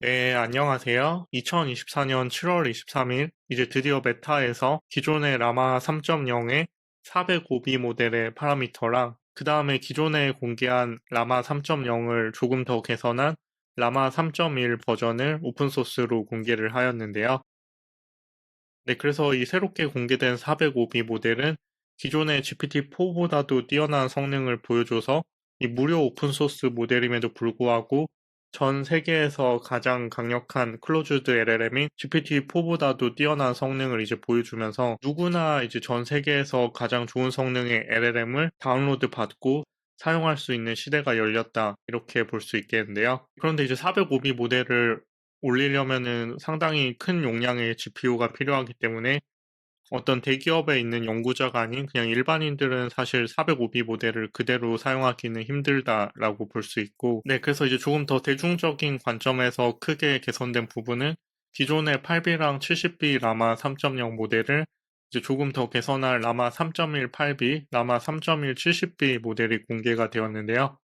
네, 안녕하세요. 2024년 7월 23일, 이제 드디어 메타에서 기존의 라마 3.0의 405B 모델의 파라미터랑 그 다음에 기존에 공개한 라마 3.0을 조금 더 개선한 라마 3.1 버전을 오픈소스로 공개를 하였는데요. 네, 그래서 이 새롭게 공개된 405B 모델은 기존의 GPT-4보다도 뛰어난 성능을 보여줘서 이 무료 오픈소스 모델임에도 불구하고 전 세계에서 가장 강력한 클로즈드 LLM인 GPT-4보다도 뛰어난 성능을 이제 보여주면서 누구나 이제 전 세계에서 가장 좋은 성능의 LLM을 다운로드 받고 사용할 수 있는 시대가 열렸다 이렇게 볼 수 있겠는데요. 그런데 이제 405B 모델을 올리려면은 상당히 큰 용량의 GPU가 필요하기 때문에 어떤 대기업에 있는 연구자가 아닌 그냥 일반인들은 사실 405B 모델을 그대로 사용하기는 힘들다라고 볼 수 있고 네 그래서 이제 조금 더 대중적인 관점에서 크게 개선된 부분은 기존의 8B랑 70B 라마 3.0 모델을 이제 조금 더 개선할 라마 3.1 8B, 라마 3.1 70B 모델이 공개가 되었는데요.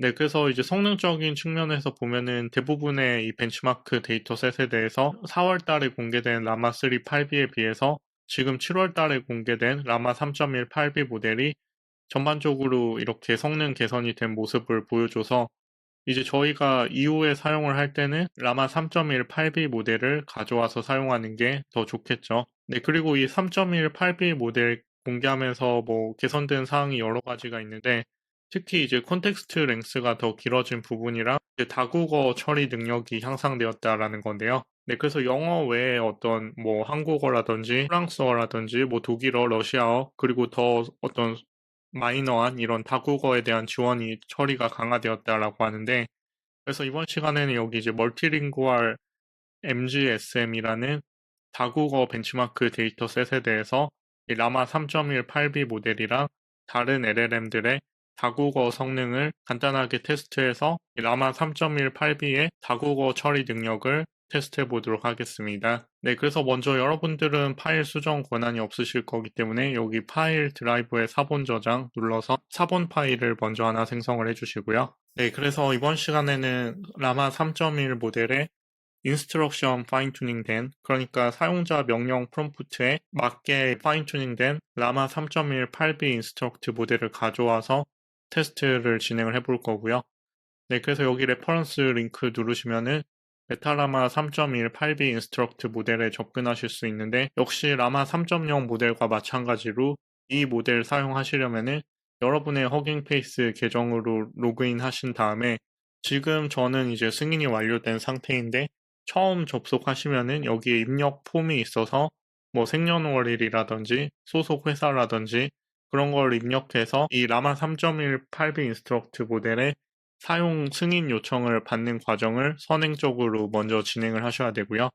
네, 그래서 이제 성능적인 측면에서 보면은 대부분의 이 벤치마크 데이터셋에 대해서 4월 달에 공개된 라마 3 8B에 비해서 지금 7월 달에 공개된 라마 3.1 8B 모델이 전반적으로 이렇게 성능 개선이 된 모습을 보여줘서 이제 저희가 이후에 사용을 할 때는 라마 3.1 8B 모델을 가져와서 사용하는 게 더 좋겠죠. 네, 그리고 이 3.1 8B 모델 공개하면서 뭐 개선된 사항이 여러 가지가 있는데 특히 이제 콘텍스트 랭스가 더 길어진 부분이랑 다국어 처리 능력이 향상되었다라는 건데요. 네, 그래서 영어 외에 어떤 뭐 한국어라든지 프랑스어라든지 뭐 독일어, 러시아어 그리고 더 어떤 마이너한 이런 다국어에 대한 지원이 처리가 강화되었다라고 하는데 그래서 이번 시간에는 여기 이제 멀티링구얼 MGSM이라는 다국어 벤치마크 데이터셋에 대해서 라마 3.1 8B 모델이랑 다른 LLM들의 다국어 성능을 간단하게 테스트해서 라마 3.1 8B의 다국어 처리 능력을 테스트해 보도록 하겠습니다. 네, 그래서 먼저 여러분들은 파일 수정 권한이 없으실 거기 때문에 여기 파일 드라이브에 사본 저장 눌러서 사본 파일을 먼저 하나 생성을 해주시고요. 네, 그래서 이번 시간에는 라마 3.1 모델의 인스트럭션 파인 튜닝 된 그러니까 사용자 명령 프롬프트에 맞게 파인 튜닝 된 라마 3.1 8B 인스트럭트 모델을 가져와서 테스트를 진행을 해볼 거고요. 네, 그래서 여기 레퍼런스 링크 누르시면은 메타라마 3.1 8B 인스트럭트 모델에 접근하실 수 있는데 역시 라마 3.0 모델과 마찬가지로 이 모델 사용하시려면은 여러분의 허깅 페이스 계정으로 로그인 하신 다음에 지금 저는 이제 승인이 완료된 상태인데 처음 접속하시면은 여기에 입력 폼이 있어서 뭐 생년월일이라든지 소속 회사라든지 그런 걸 입력해서 이 라마 3.1 8B 인스트럭트 모델의 사용 승인 요청을 받는 과정을 선행적으로 먼저 진행을 하셔야 되고요.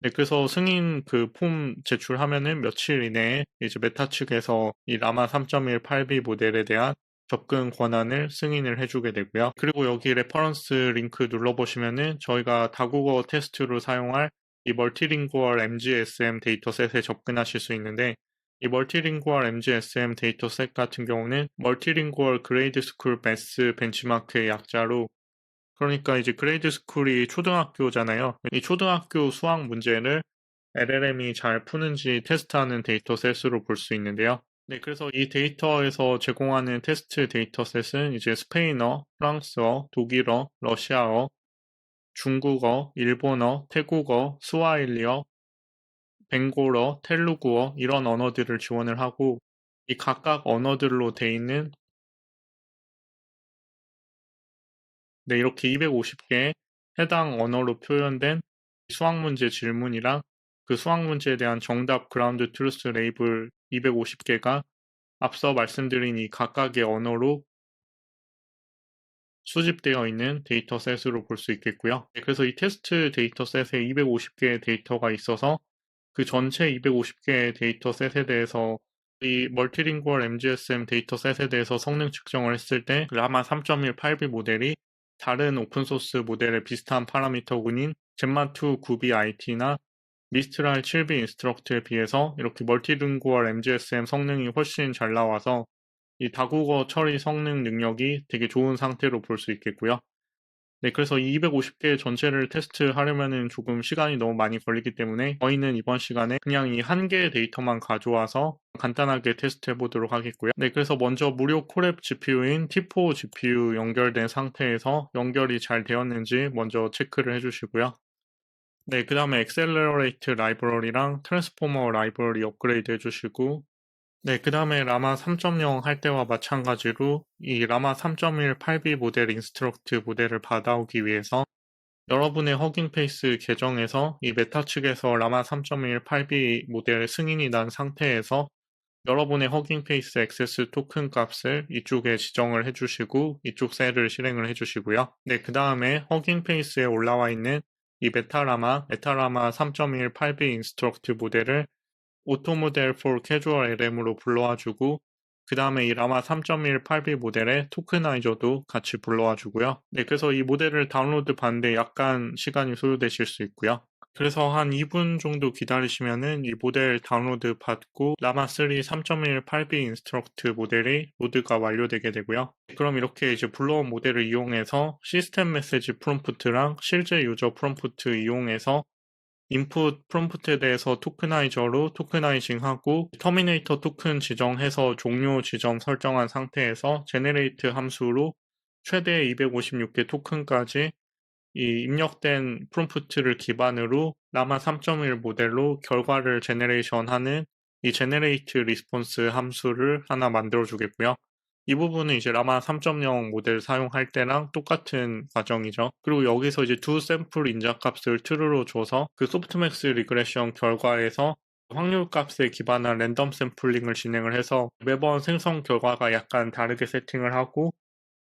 네, 그래서 승인 그 폼 제출하면은 며칠 이내에 이제 메타 측에서 이 라마 3.1 8B 모델에 대한 접근 권한을 승인을 해주게 되고요. 그리고 여기 레퍼런스 링크 눌러보시면은 저희가 다국어 테스트로 사용할 이 멀티링구얼 MGSM 데이터셋에 접근하실 수 있는데 이 멀티링구얼 MGSM 데이터셋 같은 경우는 멀티링구얼 그레이드 스쿨 매스 벤치마크의 약자로 그러니까 이제 그레이드 스쿨이 초등학교잖아요. 이 초등학교 수학 문제를 LLM이 잘 푸는지 테스트하는 데이터셋으로 볼 수 있는데요. 네, 그래서 이 데이터에서 제공하는 테스트 데이터셋은 이제 스페인어, 프랑스어, 독일어, 러시아어, 중국어, 일본어, 태국어, 스와일리어, 벵골어, 텔루구어 이런 언어들을 지원을 하고 이 각각 언어들로 돼 있는 네, 이렇게 250개 해당 언어로 표현된 수학 문제 질문이랑 그 수학 문제에 대한 정답 그라운드 트루스 레이블 250개가 앞서 말씀드린 이 각각의 언어로 수집되어 있는 데이터셋으로 볼 수 있겠고요. 네, 그래서 이 테스트 데이터셋에 250개의 데이터가 있어서 그 전체 250개의 데이터셋에 대해서 이 멀티링구얼 MGSM 데이터셋에 대해서 성능 측정을 했을 때 라마 3.1 8B 모델이 다른 오픈소스 모델의 비슷한 파라미터군인 젠마2 9B IT나 미스트랄 7B 인스트럭트에 비해서 이렇게 멀티링구얼 MGSM 성능이 훨씬 잘 나와서 이 다국어 처리 성능 능력이 되게 좋은 상태로 볼 수 있겠고요. 네, 그래서 이 250개 전체를 테스트하려면은 조금 시간이 너무 많이 걸리기 때문에 저희는 이번 시간에 그냥 이 한 개의 데이터만 가져와서 간단하게 테스트해 보도록 하겠고요. 네, 그래서 먼저 무료 콜앱 GPU인 T4 GPU 연결된 상태에서 연결이 잘 되었는지 먼저 체크를 해 주시고요. 네, 그 다음에 Accelerate 라이브러리랑 트랜스포머 라이브러리 업그레이드 해주시고 네, 그 다음에 라마 3.0 할 때와 마찬가지로 이 라마 3.1 8B 모델 인스트럭트 모델을 받아오기 위해서 여러분의 허깅 페이스 계정에서 이 메타 측에서 라마 3.1 8B 모델 승인이 난 상태에서 여러분의 허깅 페이스 액세스 토큰 값을 이쪽에 지정을 해주시고 이쪽 셀을 실행을 해주시고요. 네, 그 다음에 허깅 페이스에 올라와 있는 이 메타라마, 메타라마 3.1 8B 인스트럭트 모델을 오토 모델 for casual LM으로 불러와 주고 그 다음에 이 라마 3.1 8B 모델의 토크나이저도 같이 불러와 주고요. 네, 그래서 이 모델을 다운로드 받는데 약간 시간이 소요되실 수 있고요. 그래서 한 2분 정도 기다리시면은 이 모델 다운로드 받고 라마3 3.1 8B 인스트럭트 모델이 로드가 완료되게 되고요. 그럼 이렇게 이제 불러온 모델을 이용해서 시스템 메시지 프롬프트랑 실제 유저 프롬프트 이용해서 인풋 프롬프트에 대해서 토크나이저로 토크나이징하고 터미네이터 토큰 지정해서 종료 지점 설정한 상태에서 제네레이트 함수로 최대 256개 토큰까지 이 입력된 프롬프트를 기반으로 라마 3.1 모델로 결과를 제네레이션하는 이 제네레이트 리스폰스 함수를 하나 만들어 주겠고요. 이 부분은 이제 라마 3.0 모델 사용할 때랑 똑같은 과정이죠. 그리고 여기서 이제 두 샘플 인자값을 true로 줘서 그 소프트맥스 리그레션 결과에서 확률 값에 기반한 랜덤 샘플링을 진행을 해서 매번 생성 결과가 약간 다르게 세팅을 하고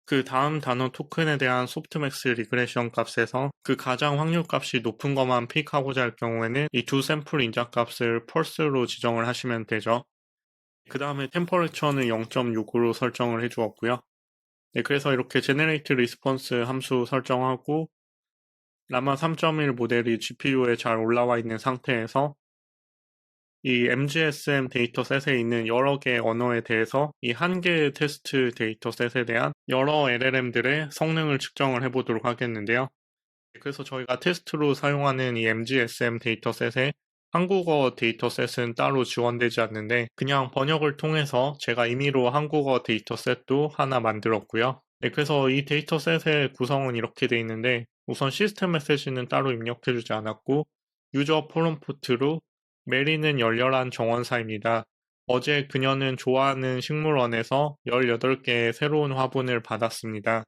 그 다음 단어 토큰에 대한 소프트맥스 리그레션 값에서 그 가장 확률 값이 높은 것만 픽하고자 할 경우에는 이 두 샘플 인자 값을 펄스로 지정을 하시면 되죠. 그 다음에 템퍼레처는 0.6으로 설정을 해주었고요. 네, 그래서 이렇게 제네레이트 리스폰스 함수 설정하고 라마 3.1 모델이 GPU에 잘 올라와 있는 상태에서 이 MGSM 데이터셋에 있는 여러 개의 언어에 대해서 이 한 개의 테스트 데이터셋에 대한 여러 LLM들의 성능을 측정을 해보도록 하겠는데요. 그래서 저희가 테스트로 사용하는 이 MGSM 데이터셋에 한국어 데이터셋은 따로 지원되지 않는데 그냥 번역을 통해서 제가 임의로 한국어 데이터셋도 하나 만들었고요. 네, 그래서 이 데이터셋의 구성은 이렇게 돼 있는데 우선 시스템 메시지는 따로 입력해주지 않았고 유저 프롬프트로 메리는 열렬한 정원사입니다. 어제 그녀는 좋아하는 식물원에서 18개의 새로운 화분을 받았습니다.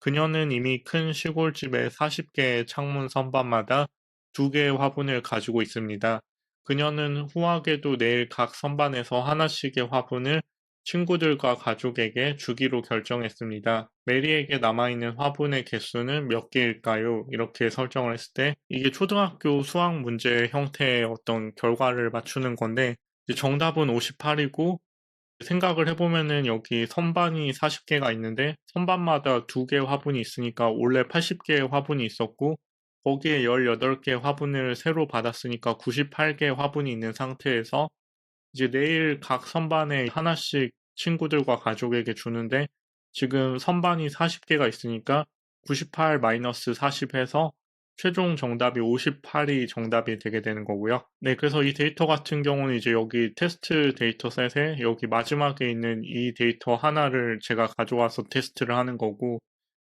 그녀는 이미 큰 시골집의 40개의 창문 선반마다 두 개의 화분을 가지고 있습니다. 그녀는 후하게도 내일 각 선반에서 하나씩의 화분을 친구들과 가족에게 주기로 결정했습니다. 메리에게 남아있는 화분의 개수는 몇 개일까요? 이렇게 설정을 했을 때 이게 초등학교 수학 문제 형태의 어떤 결과를 맞추는 건데 정답은 58이고 생각을 해보면은 여기 선반이 40개가 있는데 선반마다 두 개의 화분이 있으니까 원래 80개의 화분이 있었고 거기에 18개 화분을 새로 받았으니까 98개 화분이 있는 상태에서 이제 내일 각 선반에 하나씩 친구들과 가족에게 주는데 지금 선반이 40개가 있으니까 98-40 해서 최종 정답이 58이 정답이 되게 되는 거고요. 네, 그래서 이 데이터 같은 경우는 이제 여기 테스트 데이터셋에 여기 마지막에 있는 이 데이터 하나를 제가 가져와서 테스트를 하는 거고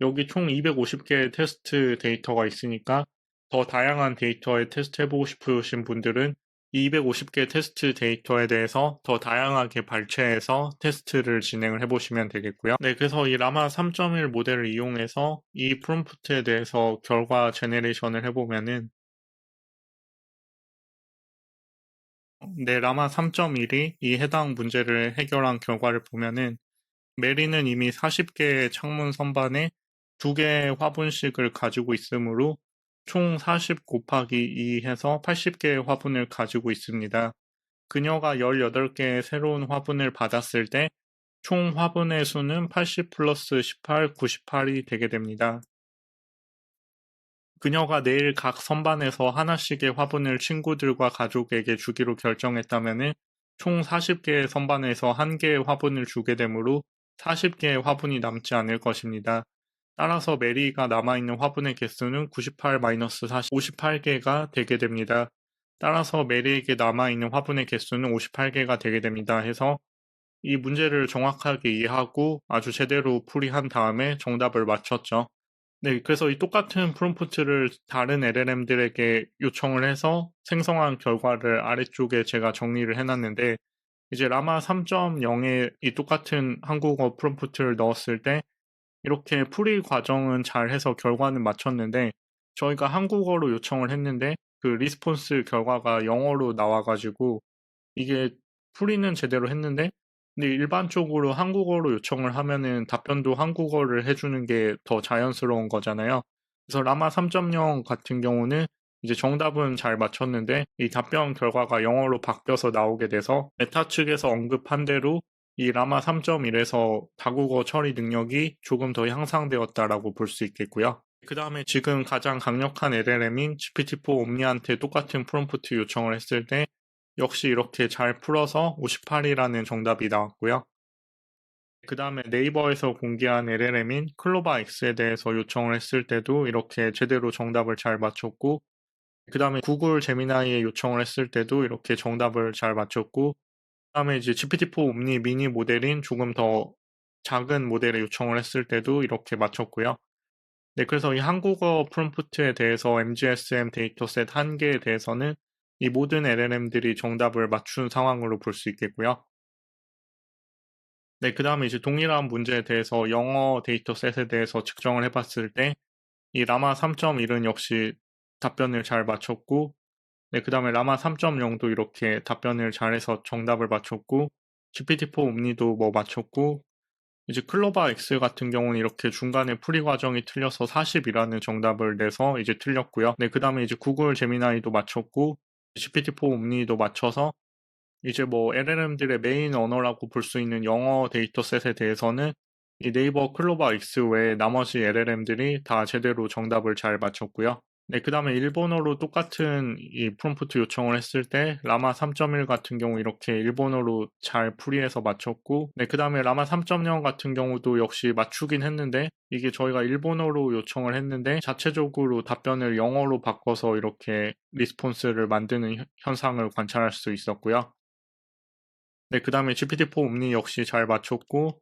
여기 총 250개의 테스트 데이터가 있으니까 더 다양한 데이터에 테스트 해보고 싶으신 분들은 250개 테스트 데이터에 대해서 더 다양하게 발췌해서 테스트를 진행을 해보시면 되겠고요. 네, 그래서 이 라마 3.1 모델을 이용해서 이 프롬프트에 대해서 결과 제네레이션을 해보면은 네, 라마 3.1이 이 해당 문제를 해결한 결과를 보면은 메리는 이미 40개의 창문 선반에 두 개의 화분씩을 가지고 있으므로 총 40 곱하기 2 해서 80개의 화분을 가지고 있습니다. 그녀가 18개의 새로운 화분을 받았을 때 총 화분의 수는 80 플러스 18, 98이 되게 됩니다. 그녀가 내일 각 선반에서 하나씩의 화분을 친구들과 가족에게 주기로 결정했다면 총 40개의 선반에서 1개의 화분을 주게 되므로 40개의 화분이 남지 않을 것입니다. 따라서 메리가 남아있는 화분의 개수는 98-40 58개가 되게 됩니다. 따라서 메리에게 남아있는 화분의 개수는 58개가 되게 됩니다. 해서 이 문제를 정확하게 이해하고 아주 제대로 풀이한 다음에 정답을 맞췄죠. 네, 그래서 이 똑같은 프롬프트를 다른 LLM들에게 요청을 해서 생성한 결과를 아래쪽에 제가 정리를 해놨는데 이제 라마 3.0에 이 똑같은 한국어 프롬프트를 넣었을 때 이렇게 풀이 과정은 잘 해서 결과는 맞췄는데 저희가 한국어로 요청을 했는데 그 리스폰스 결과가 영어로 나와가지고 이게 풀이는 제대로 했는데 근데 일반적으로 한국어로 요청을 하면은 답변도 한국어를 해주는 게 더 자연스러운 거잖아요. 그래서 라마 3.0 같은 경우는 이제 정답은 잘 맞췄는데 이 답변 결과가 영어로 바뀌어서 나오게 돼서 메타 측에서 언급한 대로 이 라마 3.1에서 다국어 처리 능력이 조금 더 향상되었다라고 볼 수 있겠고요. 그 다음에 지금 가장 강력한 LLM인 GPT-4 옴니한테 똑같은 프롬프트 요청을 했을 때 역시 이렇게 잘 풀어서 58이라는 정답이 나왔고요. 그 다음에 네이버에서 공개한 LLM인 클로바 X에 대해서 요청을 했을 때도 이렇게 제대로 정답을 잘 맞췄고 그 다음에 구글 제미나이에 요청을 했을 때도 이렇게 정답을 잘 맞췄고 그 다음에 이제 GPT-4 옴니 미니 모델인 조금 더 작은 모델에 요청을 했을 때도 이렇게 맞췄고요. 네, 그래서 이 한국어 프롬프트에 대해서 MGSM 데이터셋 한 개에 대해서는 이 모든 LLM들이 정답을 맞춘 상황으로 볼 수 있겠고요. 네, 그 다음에 이제 동일한 문제에 대해서 영어 데이터셋에 대해서 측정을 해봤을 때 이 라마 3.1은 역시 답변을 잘 맞췄고 네, 그 다음에 라마 3.0도 이렇게 답변을 잘해서 정답을 맞췄고 GPT-4 옴니도 뭐 맞췄고 이제 클로바 X 같은 경우는 이렇게 중간에 풀이 과정이 틀려서 40이라는 정답을 내서 이제 틀렸고요. 네, 그 다음에 이제 구글 제미나이도 맞췄고 GPT-4 옴니도 맞춰서 이제 뭐 LLM들의 메인 언어라고 볼 수 있는 영어 데이터셋에 대해서는 이 네이버 클로바 X 외에 나머지 LLM들이 다 제대로 정답을 잘 맞췄고요. 네, 그 다음에 일본어로 똑같은 이 프롬프트 요청을 했을 때 라마 3.1 같은 경우 이렇게 일본어로 잘 풀이해서 맞췄고 네, 그 다음에 라마 3.0 같은 경우도 역시 맞추긴 했는데 이게 저희가 일본어로 요청을 했는데 자체적으로 답변을 영어로 바꿔서 이렇게 리스폰스를 만드는 현상을 관찰할 수 있었고요. 네, 그 다음에 GPT-4 옴니 역시 잘 맞췄고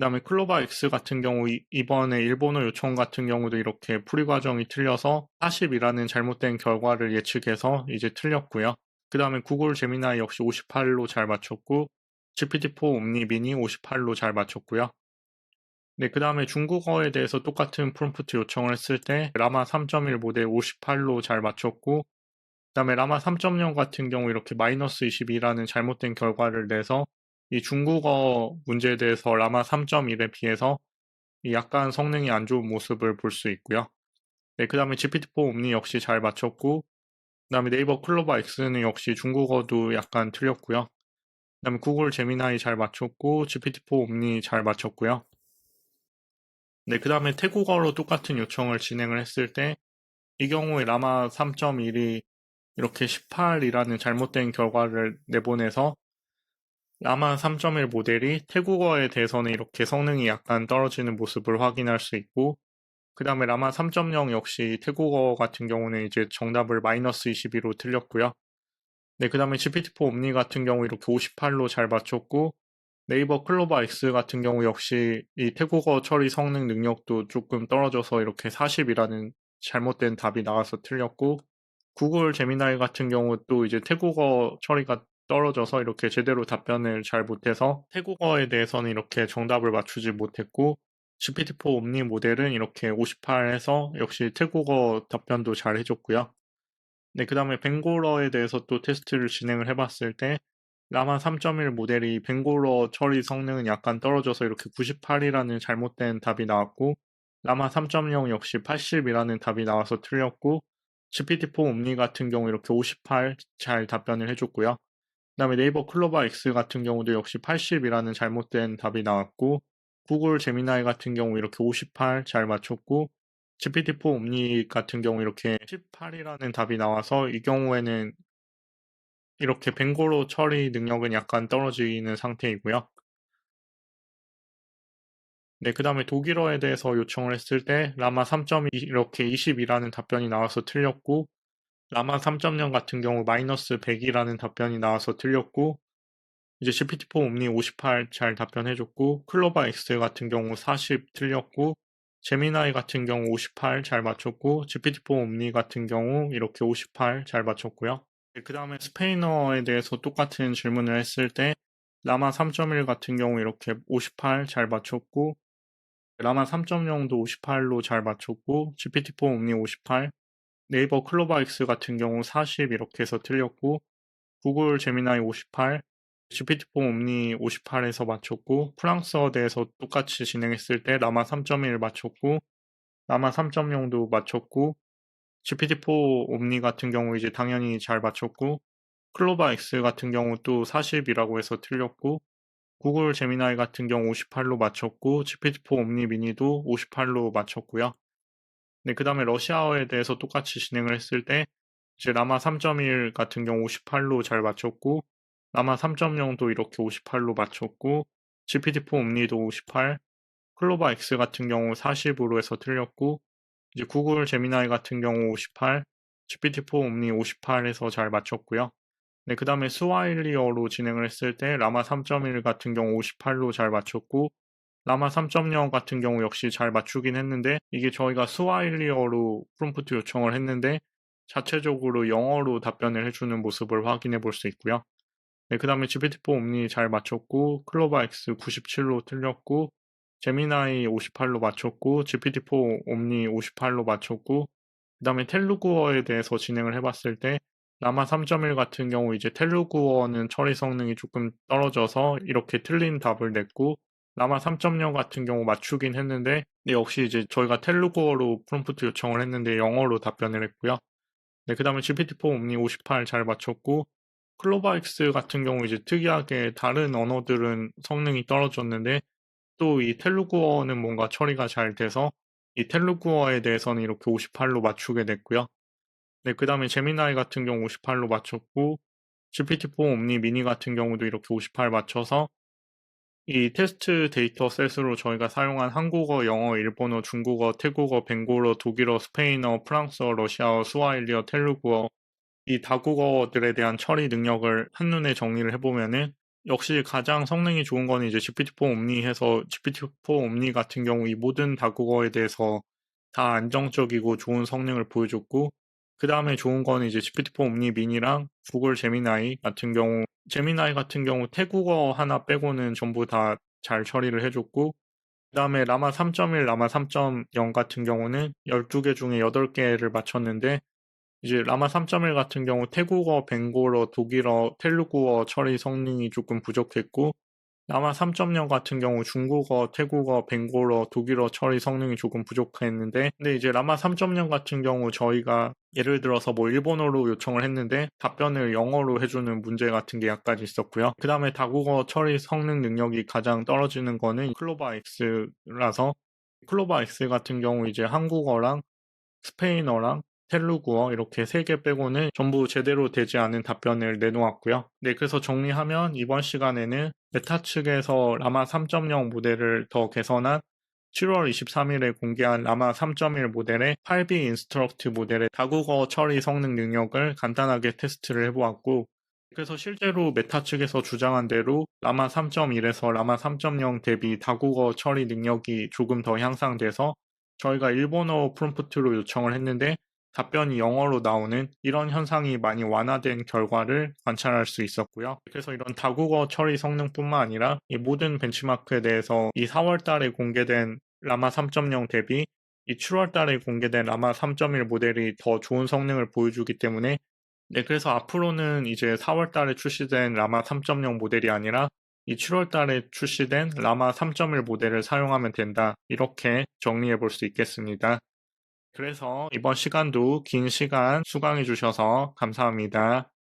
그 다음에 클로바 X 같은 경우 이번에 일본어 요청 같은 경우도 이렇게 풀이 과정이 틀려서 40이라는 잘못된 결과를 예측해서 이제 틀렸고요. 그 다음에 구글 제미나이 역시 58로 잘 맞췄고 GPT-4 옴니 미니 58로 잘 맞췄고요. 네, 그 다음에 중국어에 대해서 똑같은 프롬프트 요청을 했을 때 라마 3.1 모델 58로 잘 맞췄고 그 다음에 라마 3.0 같은 경우 이렇게 마이너스 22라는 잘못된 결과를 내서 이 중국어 문제에 대해서 라마 3.1에 비해서 약간 성능이 안 좋은 모습을 볼 수 있고요. 네, 그 다음에 GPT-4 옴니 역시 잘 맞췄고 그 다음에 네이버 클로바 X는 역시 중국어도 약간 틀렸고요. 그 다음에 구글 제미나이 잘 맞췄고 GPT-4 옴니 잘 맞췄고요. 네, 그 다음에 태국어로 똑같은 요청을 진행을 했을 때 이 경우에 라마 3.1이 이렇게 18이라는 잘못된 결과를 내보내서 라마 3.1 모델이 태국어에 대해서는 이렇게 성능이 약간 떨어지는 모습을 확인할 수 있고 그 다음에 라마 3.0 역시 태국어 같은 경우는 이제 정답을 마이너스 22로 틀렸고요. 네, 그 다음에 GPT-4 옴니 같은 경우 이렇게 58로 잘 맞췄고 네이버 클로바 X 같은 경우 역시 이 태국어 처리 성능 능력도 조금 떨어져서 이렇게 40이라는 잘못된 답이 나와서 틀렸고 구글 제미나이 같은 경우 도 이제 태국어 처리가 떨어져서 이렇게 제대로 답변을 잘 못해서 태국어에 대해서는 이렇게 정답을 맞추지 못했고 GPT-4 옴니 모델은 이렇게 58해서 역시 태국어 답변도 잘 해줬고요. 네, 그 다음에 벵골어에 대해서 또 테스트를 진행을 해봤을 때 라마 3.1 모델이 벵골어 처리 성능은 약간 떨어져서 이렇게 98이라는 잘못된 답이 나왔고 라마 3.0 역시 80이라는 답이 나와서 틀렸고 GPT-4 옴니 같은 경우 이렇게 58 잘 답변을 해줬고요. 그다음에 네이버 클로바 X 같은 경우도 역시 80이라는 잘못된 답이 나왔고 구글 제미나이 같은 경우 이렇게 58 잘 맞췄고 GPT-4 옴니 같은 경우 이렇게 18이라는 답이 나와서 이 경우에는 이렇게 벵고로 처리 능력은 약간 떨어지는 상태이고요. 네, 그 다음에 독일어에 대해서 요청을 했을 때 라마 3.2 이렇게 20이라는 답변이 나와서 틀렸고 라마 3.0 같은 경우 마이너스 100이라는 답변이 나와서 틀렸고 이제 GPT-4 옴니 58 잘 답변해줬고 클로바 X 같은 경우 40 틀렸고 제미나이 같은 경우 58 잘 맞췄고 GPT-4 옴니 같은 경우 이렇게 58 잘 맞췄고요. 그 다음에 스페인어에 대해서 똑같은 질문을 했을 때 라마 3.1 같은 경우 이렇게 58 잘 맞췄고 라마 3.0도 58로 잘 맞췄고 GPT-4 옴니 58 네이버 클로바 X 같은 경우 40 이렇게 해서 틀렸고 구글 제미나이 58 GPT-4 옴니 58에서 맞췄고 프랑스어 대해서 똑같이 진행했을 때 라마 3.1 맞췄고 라마 3.0도 맞췄고 GPT-4 옴니 같은 경우 이제 당연히 잘 맞췄고 클로바 X 같은 경우 또 40이라고 해서 틀렸고 구글 제미나이 같은 경우 58로 맞췄고 GPT-4 옴니 미니도 58로 맞췄고요. 네, 그 다음에 러시아어에 대해서 똑같이 진행을 했을 때 이제 라마 3.1 같은 경우 58로 잘 맞췄고 라마 3.0도 이렇게 58로 맞췄고 GPT-4 옴니도 58 클로바 X 같은 경우 40으로 해서 틀렸고 이제 구글 제미나이 같은 경우 58 GPT-4 옴니 58에서 잘 맞췄고요. 네, 그 다음에 스와일리어로 진행을 했을 때 라마 3.1 같은 경우 58로 잘 맞췄고 라마 3.0 같은 경우 역시 잘 맞추긴 했는데 이게 저희가 스와일리어로 프롬프트 요청을 했는데 자체적으로 영어로 답변을 해주는 모습을 확인해 볼 수 있고요. 네, 그 다음에 GPT-4 옴니 잘 맞췄고 클로바 X 97로 틀렸고 제미나이 58로 맞췄고 GPT-4 옴니 58로 맞췄고 그 다음에 텔루구어에 대해서 진행을 해봤을 때 라마 3.1 같은 경우 이제 텔루구어는 처리 성능이 조금 떨어져서 이렇게 틀린 답을 냈고 라마 3.0 같은 경우 맞추긴 했는데 역시 이제 저희가 텔루구어로 프롬프트 요청을 했는데 영어로 답변을 했고요. 네, 그 다음에 GPT-4 옴니 58 잘 맞췄고 클로바엑스 같은 경우 이제 특이하게 다른 언어들은 성능이 떨어졌는데 또 이 텔루구어는 뭔가 처리가 잘 돼서 이 텔루구어에 대해서는 이렇게 58로 맞추게 됐고요. 네, 그 다음에 제미나이 같은 경우 58로 맞췄고 GPT-4 옴니 미니 같은 경우도 이렇게 58 맞춰서 이 테스트 데이터 셋으로 저희가 사용한 한국어, 영어, 일본어, 중국어, 태국어, 벵골어, 독일어, 스페인어, 프랑스어, 러시아어, 스와일리어, 텔루구어 이 다국어들에 대한 처리 능력을 한눈에 정리를 해보면은 역시 가장 성능이 좋은 거는 이제 GPT-4 옴니 해서 GPT-4 옴니 같은 경우 이 모든 다국어에 대해서 다 안정적이고 좋은 성능을 보여줬고 그 다음에 좋은 거는 이제 GPT-4 옴니 미니랑 구글 제미나이 같은 경우 제미나이 같은 경우 태국어 하나 빼고는 전부 다 잘 처리를 해줬고 그 다음에 라마 3.1, 라마 3.0 같은 경우는 12개 중에 8개를 맞췄는데 이제 라마 3.1 같은 경우 태국어, 벵골어, 독일어, 텔루구어 처리 성능이 조금 부족했고 라마 3.0 같은 경우 중국어, 태국어, 벵골어, 독일어 처리 성능이 조금 부족했는데 근데 이제 라마 3.0 같은 경우 저희가 예를 들어서 뭐 일본어로 요청을 했는데 답변을 영어로 해주는 문제 같은 게 약간 있었고요. 그 다음에 다국어 처리 성능 능력이 가장 떨어지는 거는 클로바 X라서 클로바 X 같은 경우 이제 한국어랑 스페인어랑 텔루구어 이렇게 세 개 빼고는 전부 제대로 되지 않은 답변을 내놓았고요. 네, 그래서 정리하면 이번 시간에는 메타 측에서 라마 3.0 모델을 더 개선한 7월 23일에 공개한 라마 3.1 모델의 8B 인스트럭트 모델의 다국어 처리 성능 능력을 간단하게 테스트를 해보았고 그래서 실제로 메타 측에서 주장한 대로 라마 3.1에서 라마 3.0 대비 다국어 처리 능력이 조금 더 향상돼서 저희가 일본어 프롬프트로 요청을 했는데 답변이 영어로 나오는 이런 현상이 많이 완화된 결과를 관찰할 수 있었고요. 그래서 이런 다국어 처리 성능뿐만 아니라 이 모든 벤치마크에 대해서 이 4월 달에 공개된 라마 3.0 대비 이 7월 달에 공개된 라마 3.1 모델이 더 좋은 성능을 보여주기 때문에 네, 그래서 앞으로는 이제 4월 달에 출시된 라마 3.0 모델이 아니라 이 7월 달에 출시된 라마 3.1 모델을 사용하면 된다. 이렇게 정리해 볼 수 있겠습니다. 그래서 이번 시간도 긴 시간 수강해 주셔서 감사합니다.